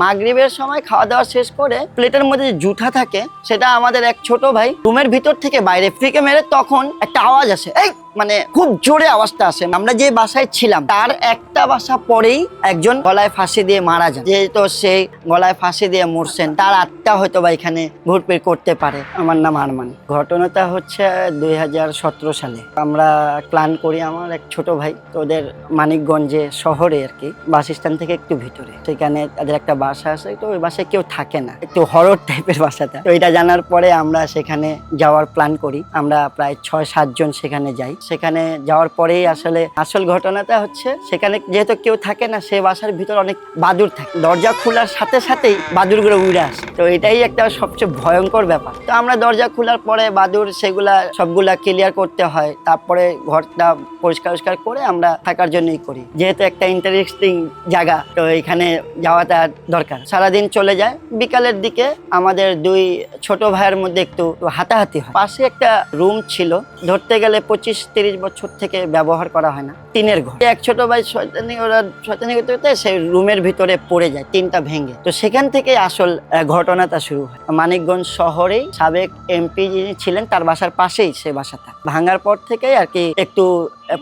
মাগরিবের সময় খাওয়া দাওয়া শেষ করে প্লেটের মধ্যে যে জুঠা থাকে, সেটা আমাদের এক ছোট ভাই রুমের ভিতর থেকে বাইরে ফিকে মেরে তখন একটা আওয়াজ আসে, এই মানে খুব জোরে আওয়াজটা আসে। আমরা যে বাসায় ছিলাম, তার একটা বাসা পরেই একজন গলায় ফাঁসি দিয়ে মারা যায় যেহেতু সেই গলায় ফাঁসি দিয়ে মরছেন, তার আত্মা হয়তো বা এখানে ঘুরপির করতে পারে। আমার নাম আরমান। ঘটনাটা হচ্ছে দুই হাজার সতেরো সালে। আমরা প্ল্যান করি আমার এক ছোট ভাই তো ওদের মানিকগঞ্জে শহরে আর কি বাস স্ট্যান্ড থেকে একটু ভিতরে। সেখানে তাদের একটা বাসা আছে, তো ওই বাসায় কেউ থাকে না। একটু হরর টাইপের বাসাটা। তো এটা জানার পরে আমরা সেখানে যাওয়ার প্ল্যান করি। আমরা প্রায় ছয় সাতজন সেখানে যাই। সেখানে যাওয়ার পরেই আসলে আসল ঘটনাটা হচ্ছে সেখানে যেহেতু কেউ থাকে না, সে বাসার ভিতর অনেক বাদুর থাকে। দরজা খোলার সাথে সাথেই বাদুরগুলো উড়ে আসে। তো এটাই একটা সবচেয়ে ভয়ঙ্কর ব্যাপার। তো আমরা দরজা খোলার পরে বাদুর সেগুলা সবগুলা ক্লিয়ার করতে হয়। তারপরে ঘরটা পরিষ্কার পরিষ্কার করে আমরা থাকার জন্যই করি। যেহেতু একটা ইন্টারেস্টিং জায়গা, তো এখানে যাওয়াটা দরকার। সারাদিন চলে যায়। বিকালের দিকে আমাদের দুই ছোট ভাইয়ের মধ্যে একটু হাতাহাতি হয়। পাশে একটা রুম ছিল। ধরতে গেলে পঁচিশ তিরিশ বছর থেকে ব্যবহার করা হয় না। টিনের ঘর। এক ছোট ভাই শয়তানি, ওরা শয়তানি করতে করতে সেই রুমের ভিতরে পড়ে যায় তিনটা ভেঙে। তো সেখান থেকে আসল ঘটনাটা শুরু হয়। মানিকগঞ্জ শহরেই সাবেক এমপি যিনি ছিলেন, তার বাসার পাশেই সে বাসাটা। ভাঙার পর থেকে আর কি একটু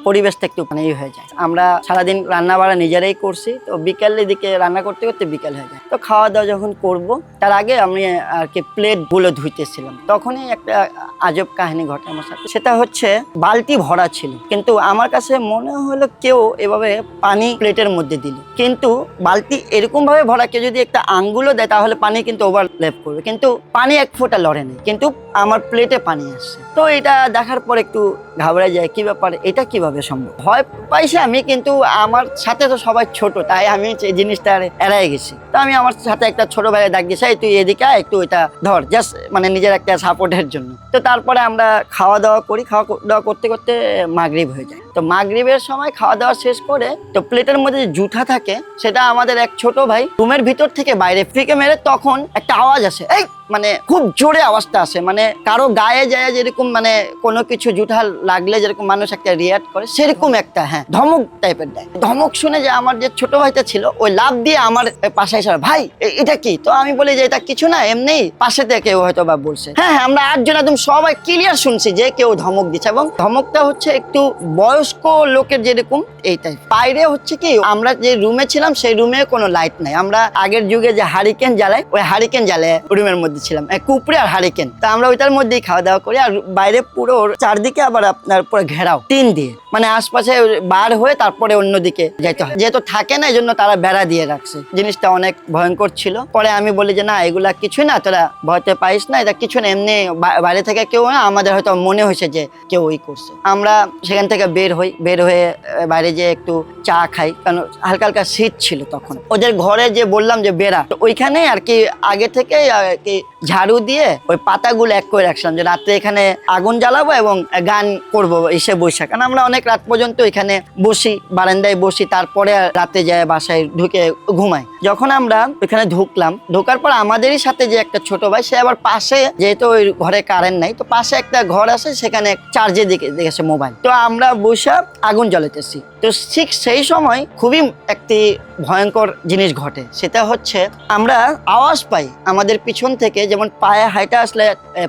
পরিবেশটা একটু মানে হয়ে যায়। আমরা সারাদিন রান্না বাড়া নিজেরাই করছি, তো বিকালের দিকে রান্না করতে করতে বিকাল হয়ে যায়। তো খাওয়া দাওয়া যখন করব, তার আগে আমি আর কি প্লেটগুলো ধুইতেছিলাম। তখনই একটা আজব কাহিনী ঘটে আমার সাথে। সেটা হচ্ছে বালতি ভরা ছিল। কিন্তু আমার কাছে মনে হলো কেউ এভাবে পানি প্লেটের মধ্যে দিল। কিন্তু বালতি এরকম ভাবে ভরা, কেউ যদি একটা আঙ্গুলও দেয়, তাহলে পানি কিন্তু ওভারলেপ করবে। কিন্তু পানি এক ফোঁটা লড়ে নেই। কিন্তু আমার প্লেটে পানি আসছে। তো এটা দেখার পর একটু ঘাবড়ে যায়, কি ব্যাপার? এটা কীভাবে সম্ভব। ভয় পাইছি আমি কিন্তু আমার সাথে তো সবাই ছোট তাই আমি এই জিনিসটা এড়াই গেছি। তো আমি আমার সাথে একটা ছোট ভাইয়ের ডাক দিয়েছি "এই তুই এদিকে আয়, একটু এটা ধর জাস্ট মানে নিজের একটা সাপোর্টের জন্য। তো তারপরে আমরা খাওয়া দাওয়া করি খাওয়া দাওয়া করতে করতে মাগরিব হয়ে যায়। তো মাগরিবের সময় খাওয়া দাওয়া শেষ করে তো প্লেটের মধ্যে যে জুঠা থাকে সেটা আমাদের এক ছোট ভাই রুমের ভিতর থেকে বাইরে ফিকে মেরে তখন একটা আওয়াজ আসে এই মানে খুব জোরে আওয়াজটা আসে। মানে কারও গায়ে যায় যেরকম মানে কোনো কিছু জুঠা লাগলে যেরকম মানুষ একটা রিয়াক্ট করে, সেরকম একটা হ্যাঁ ধমক টাইপের দেয়। ধমক শুনে যে আমার যে ছোট ভাইটা ছিল, ওই লাভ দিয়ে আমার পাশে এসে ভাই এটা কি? তো আমি বলি যে, এটা কিছু না, এমনি পাশে থেকে হয়তো বা বলছে। হ্যাঁ হ্যাঁ আমরা আটজন একদম সবাই ক্লিয়ার শুনছি যে কেউ ধমক দিচ্ছে এবং ধমকটা হচ্ছে একটু বয়স্ক লোকের যেরকম এই টাইপ বাইরে হচ্ছে কি, আমরা যে রুমে ছিলাম, সেই রুমে কোনো লাইট নাই। আমরা আগের যুগে যে হারিকেন জ্বালাই ওই হারিকেন জ্বালায় রুমের মধ্যে ছিলাম এ, কুপড়ে আর হারিকেন। তা আমরা ওইটার মধ্যেই খাওয়া দাওয়া করি আর বাইরে পুরো চারদিকে আবার আপনার পুরো ঘেরাও টিন দিয়ে। মানে আশপাশে বার হয়ে তারপরে অন্যদিকে যাইতে হয়। যেহেতু থাকে না এই জন্য তারা বেড়া দিয়ে রাখছে। জিনিসটা অনেক ভয়ঙ্কর ছিল। পরে আমি বলি যে না এগুলা কিছু না তোরা ভয়তে পাইস না এটা কিছু না এমনি বাইরে থেকে কেউ না আমাদের হয়তো মনে হয়েছে যে কেউ ওই করছে। আমরা সেখান থেকে বের হই বের হয়ে বাইরে যে একটু চা খাই কারণ হালকা হালকা শীত ছিল তখন। ওদের ঘরে যে বললাম যে বেড়া। ওইখানে আর কি আগে থেকে আর কি ঝাড়ু দিয়ে ওই পাতাগুলো এক করে রাখছিলাম যে রাত্রে এখানে আগুন জ্বালাবো এবং গান করব এসে বৈশাখ কারণ আমরা অনেক রাত পর্যন্ত এখানে বসি, বারান্দায় বসি, তারপরে রাতে যায় বাসায় ঢুকে ঘুমাই। যখন আমরা ওইখানে ঢুকলাম, ঢোকার পর আমাদেরই সাথে যে একটা ছোট ভাই, সে আবার পাশে, যেহেতু ওই ঘরে কারেন্ট নাই, তো পাশে একটা ঘর আছে, সেখানে চার্জে দিকে দেখেছে মোবাইল তো আমরা বসে আগুন জ্বালাতেছি তো ঠিক সেই সময় খুবই একটি ভয়ঙ্কর জিনিস ঘটে। সেটা হচ্ছে আমরা আওয়াজ পাই আমাদের পিছন থেকে যেমন পায়ে হাইটা আসলে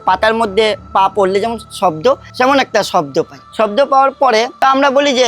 পাতার মধ্যে পা পড়লে যেমন শব্দ, সেমন একটা শব্দ পায় শব্দ পাওয়ার পরে তা আমরা বলি যে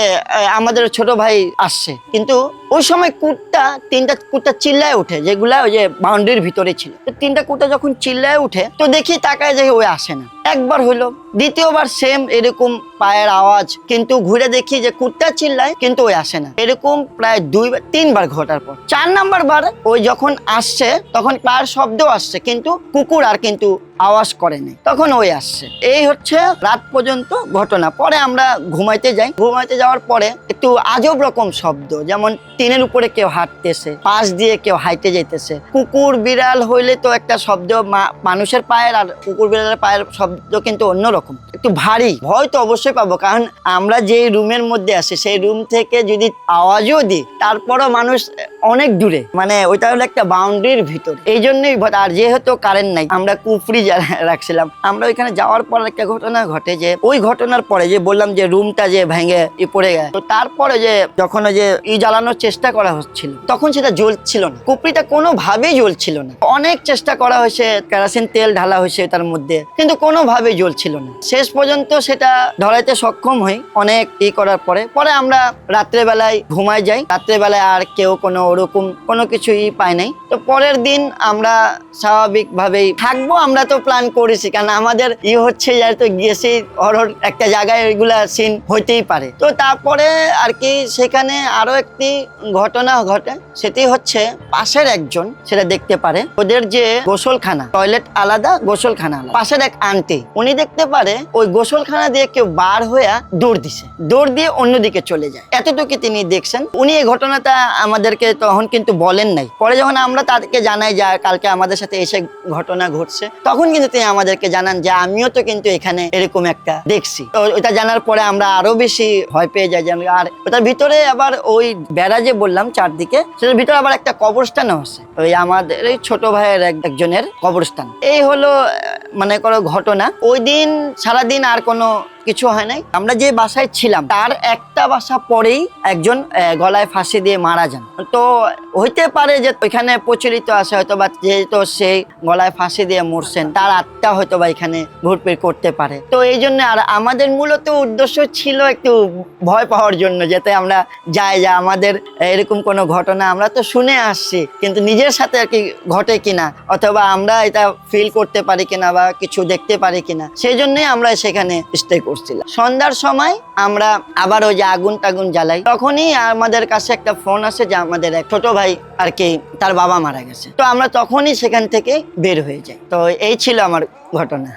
আমাদের ছোট ভাই আসছে। কিন্তু ওই সময় কুটটা, তিনটা কুটটা চিল্লায় উঠে যেগুলা ওই যে বাউন্ডারির ভিতরে ছিল। তো তিনটা কুটটা যখন চিল্লায় উঠে তো দেখি তাকায় যে ওই আসে না। একবার হলো, দ্বিতীয়বার সেম এরকম পায়ের আওয়াজ, কিন্তু ঘুরে দেখি যে কুটটা চিল্লায়, কিন্তু ওই আসে না। এরকম প্রায় দুইবার তিনবার ঘটার পর। চার নাম্বার বার ওই যখন আসছে, তখন পায়ের শব্দ আসছে, কিন্তু কুকুর আর কিন্তু আওয়াজ করেনি তখন ওই আসছে। এই হচ্ছে রাত পর্যন্ত ঘটনা। পরে আমরা ঘুমাইতে যাই। ঘুমাইতে যাওয়ার পরে একটু আজব রকম শব্দ, যেমন টিনের উপরে কেউ হাঁটতেছে, পাশ দিয়ে কেউ হাইটে যাইতেছে। কুকুর, বিড়াল হইলে তো একটা শব্দ মানুষের পায়ের আর কুকুর, বিড়ালের পায়ের শব্দ কিন্তু অন্যরকম। একটু ভারী। ভয় তো অবশ্যই পাবো, কারণ আমরা যে রুমের মধ্যে আছি, সেই রুম থেকে যদি আওয়াজও দিই, তারপরও মানুষ অনেক দূরে। মানে ওইটা হলো একটা বাউন্ডারির ভিতর। এই জন্যই আর যেহেতু কারেন্ট নাই, আমরা কুফরি রাখছিলাম। আমরা ওইখানে যাওয়ার পর একটা ঘটনা ঘটে যে, ওই ঘটনার পরে যে বললাম যে রুমটা যে ভেঙে পড়ে গেছে, তো তারপরে যে যখন যে ই জ্বালানোর চেষ্টা করা হচ্ছিল, তখন সেটা জ্বলছিল না। কুপড়িটা কোনোভাবেই জ্বলছিল না। অনেক চেষ্টা করা হয়েছে, কেরাসিন তেল ঢালা হয়েছে তার মধ্যে, কিন্তু কোনোভাবেই জ্বলছিল না। শেষ পর্যন্ত সেটা ধরাইতে সক্ষম হই অনেক ই করার পরে। পরে আমরা রাত্রেবেলায় ঘুমাই যাই। রাত্রেবেলায় আর কেউ কোনো ওরকম কোনো কিছুই পাই নাই। তো পরের দিন আমরা স্বাভাবিকভাবেই থাকব, আমরা প্ল্যান করেছি, কারণ আমাদের ই হচ্ছে তো গিয়েছি হরর একটা জায়গায় ওইগুলা সিন হইতেই পারে। তো তারপরে আর কি সেখানে আরও একটি ঘটনা ঘটে, সেটি হচ্ছে পাশের একজন, সেটা দেখতে পারে, ওদের যে গোসলখানা টয়লেট আলাদা, গোসলখানা পাশের এক আন্টি উনি দেখতে পারে, ওই গোসলখানা দিয়ে কেউ বার হয়ে দৌড় দিছে। দৌড় দিয়ে অন্যদিকে চলে যায়। এতটুকু তিনি দেখছেন। উনি এই ঘটনাটা আমাদেরকে তখন কিন্তু বলেন নাই। পরে যখন আমরা তাদেরকে জানাই যে কালকে আমাদের সাথে এসে ঘটনা ঘটছে, তখন কিন্তু তিনি আমাদেরকে জানান যে, আমিও তো কিন্তু এখানে এরকম একটা দেখছি। তো ওটা জানার পরে আমরা আরও বেশি ভয় পেয়ে যাই যে আর ওটার ভিতরে আবার ওই বেড়া যে বললাম চারদিকে, সেটার ভিতরে আবার একটা কবরস্থান আছে। ওই আমাদের এই ছোট ভাইয়ের এক- একজনের কবরস্থান। এই হলো মনে করো ঘটনা। ওই দিন, সারাদিন আর কোনো কিছু হয় নাই। আমরা যে বাসায় ছিলাম, তার একটা বাসা পরেই একজন গলায় ফাঁসি দিয়ে মারা যান। তো হইতে পারে যে ওইখানে প্রচলিত আছে হয়তো বা যেহেতু সেই গলায় ফাঁসি দিয়ে মরছেন, তার আত্মা হয়তো বা এখানে ঘুরপির করতে পারে। তো এই জন্য আর আমাদের মূলত উদ্দেশ্য ছিল একটু ভয় পাওয়ার জন্য, যাতে আমরা যাই, যে আমাদের এরকম কোনো ঘটনা আমরা তো শুনে আসছি, কিন্তু নিজের সাথে আর কি ঘটে কিনা, অথবা আমরা এটা ফিল করতে পারি কিনা বা কিছু দেখতে পারি কিনা, সেই জন্যই আমরা সেখানে স্টে করছিলাম সন্ধ্যার সময় আমরা আবার ওই যে আগুন টাগুন জ্বালাই। তখনই আমাদের কাছে একটা ফোন আসে যে আমাদের এক ছোট ভাই আর কি তার বাবা মারা গেছে। তো আমরা তখনই সেখান থেকে বের হয়ে যাই। তো এই ছিল আমার ঘটনা।